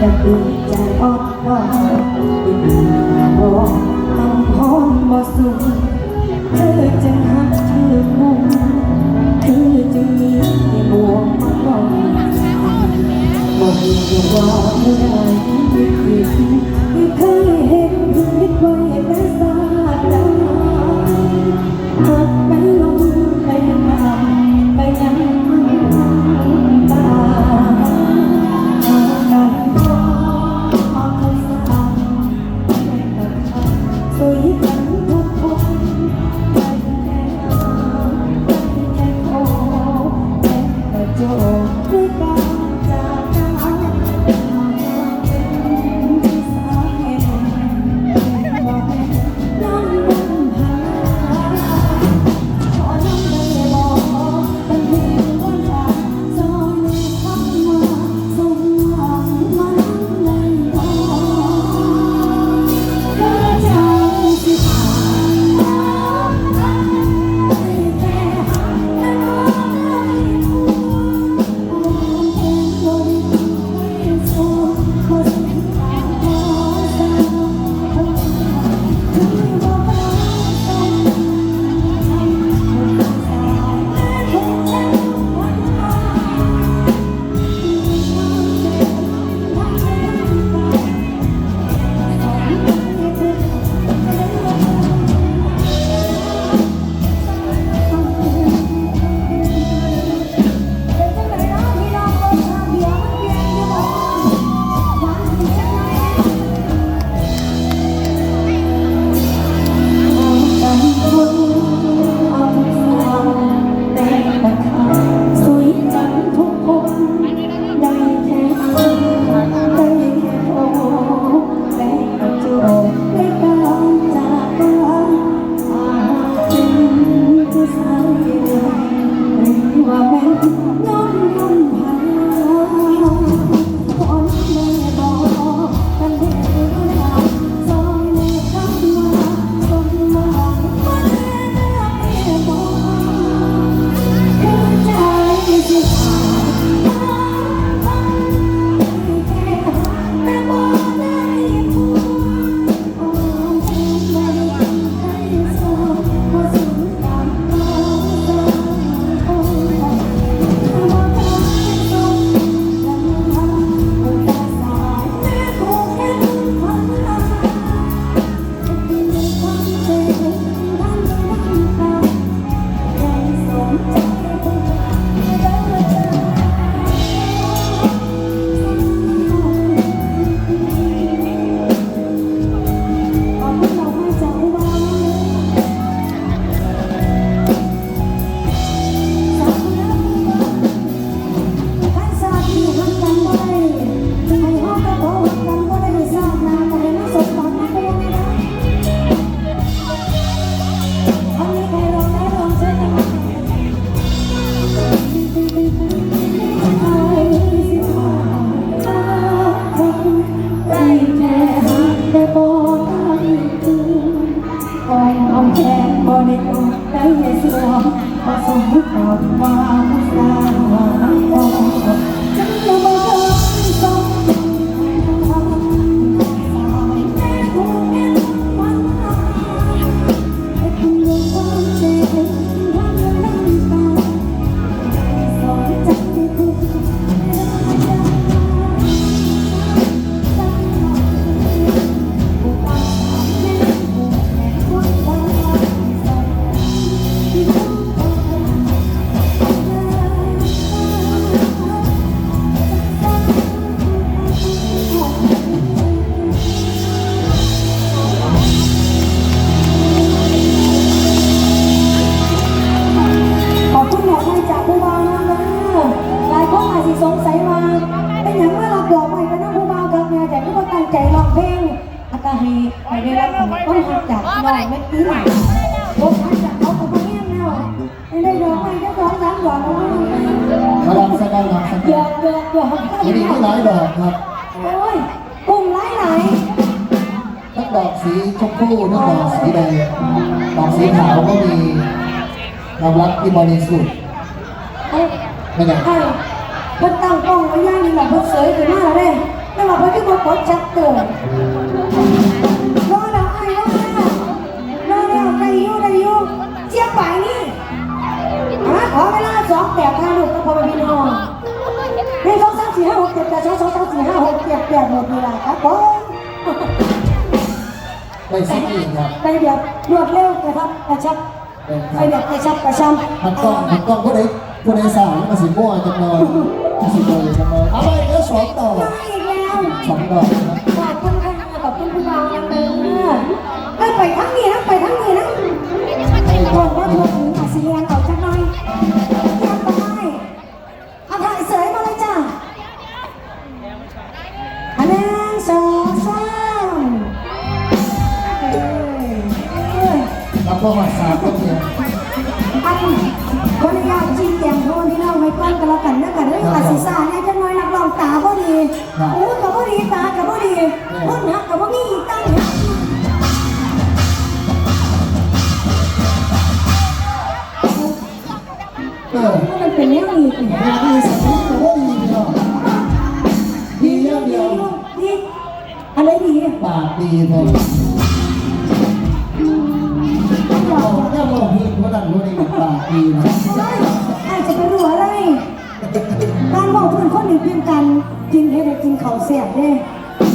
จะดูใจอ่อนว่ต้อกคำพรบ่สูงเธอจึงหักเธอมุ่งเธอจึงมีแต่บ่บอกอนบ่ว่าเมื่อได้ที่คิด Ooh. my ให้ให้ได้รับผลกระทบจากดอกเม็ดตื้นโอ้จากเขาเขาไม่แน่แล้วไม่ได้ดอมไม่ได้ดอกสามดอกแล้วมาลองสักการะสักการะเยอเยอะเยอะไม่ได้หลายดอกครับโอ้ยปุ่มหลายหลายทั้งดอกสีชมพูทั้งดอกสีแดงดอกสีขาวก็มีควารักที่บริสุทธิ์ไม่ได้เพิ่นตั้งกล้องไว้ย่างนี่แหละเพิ่นเสยไปมากแล้วเด้ แต่ว่าเพิ่นคือบ่กดชักเตือนรอแล้วไอ้รอแล้วรอแล้วได้อยู่ได้อยู่เสียไปนี่ฮะขอเวลาสองแปดห้าลูกก็พอไปพี่น้องหนึ่งสองสามสี่ห้าหกเจ็ดแปดสองสองสามสี่ห้าหกเจ็ดแปดหมดเวลาครับผมได้สักอีกครับไปแบบรวดเร็วกระทับกระชับเป็นคไปรับแบบกระชับกระชับมันต้องมันต้องผู้ใดผู้ใดสาวมาสิมั่วจังเลยมาสิโดยจังเลยเอาไปแล้วสองต่อมาอีกแล้ว สองดอกครับขอบคุณค่ะขอบคุณผู้บ่าวนะเด้อเอ้ยไปทั้งนี้นะไปทั้งนี้นะก่อนว่าทวร์ถึงอาเซียนออกจากหน่อยแยกไปเอาถ่ายเสยมาเลยจ้าอันหนึ่งสองสามเอ้ยเอ้ยแล้วก็มาสามก็เพียง อันคนยากจีแจงโทนที่เราไว้ก่อนกันแล้วกันนะกันเรื่องอาศิสาเนี่ยจะน้อยนักร้องตาบ่ดีหูกับบ่ดีตากับบ่ดีคนหักกับบ่มีอีกตั้งหักเออมันเป็นเรื่องอีกอย่างดีสุดแต่ว่าดีเนาะดีอย่างเดียวดีอะไรดีปากดีพอ เขาวแซ่บเด้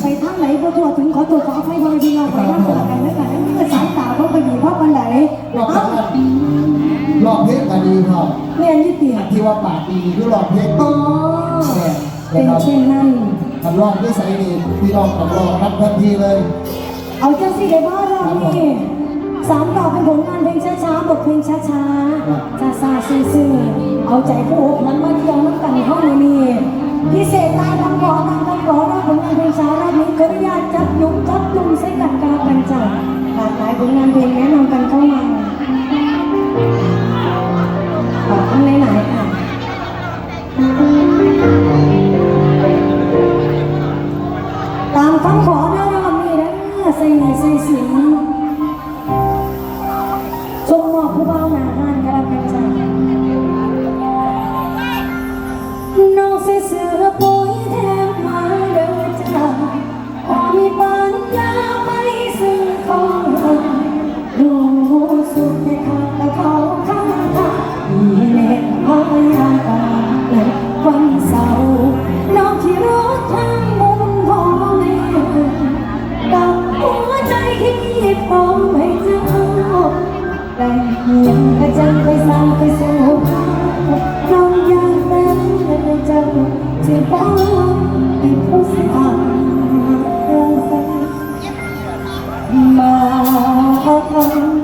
ไปทางไหนก็ทั่วถึงขอตัวขอไฟบริษัทเราไปนั่งกันแล้วกันนั่นก็สายตาเพราะไปดีเพราะปันไหนรอบเอ้านั้นรอบเพชรก็ดีครับเรียนยี่เตียที่ว่าปากดีคือรอบเพชรอ๋อเป็นเช่นนั้นทำรอบด้วยสายดีพี่น้องกับรองรับทันทีเลย เอาเจ้าสิได้บ้ารอบนี้สามต่อเป็นผลงานเพลงช้าๆบทเพลงช้าๆซาซาซื่อๆเอาใจผู้อกนั้นมาเที่ยวน้ำกันห้องนี้ พิเศษตายทำก่อทำทำก่อรอบผลงานเพลงช้ารอบนี้ขออนุญาตจับยุงจับจุ่มใส่กันกากันจับหลากหลายผลงานเพลงแนะนำกันเข้ามาขอบคุณหลายๆ แต่ยังกระจังไปสร้าไปสู่น้องอยากเป็นเจ้าที่พร้อมให้ผู้สาวมา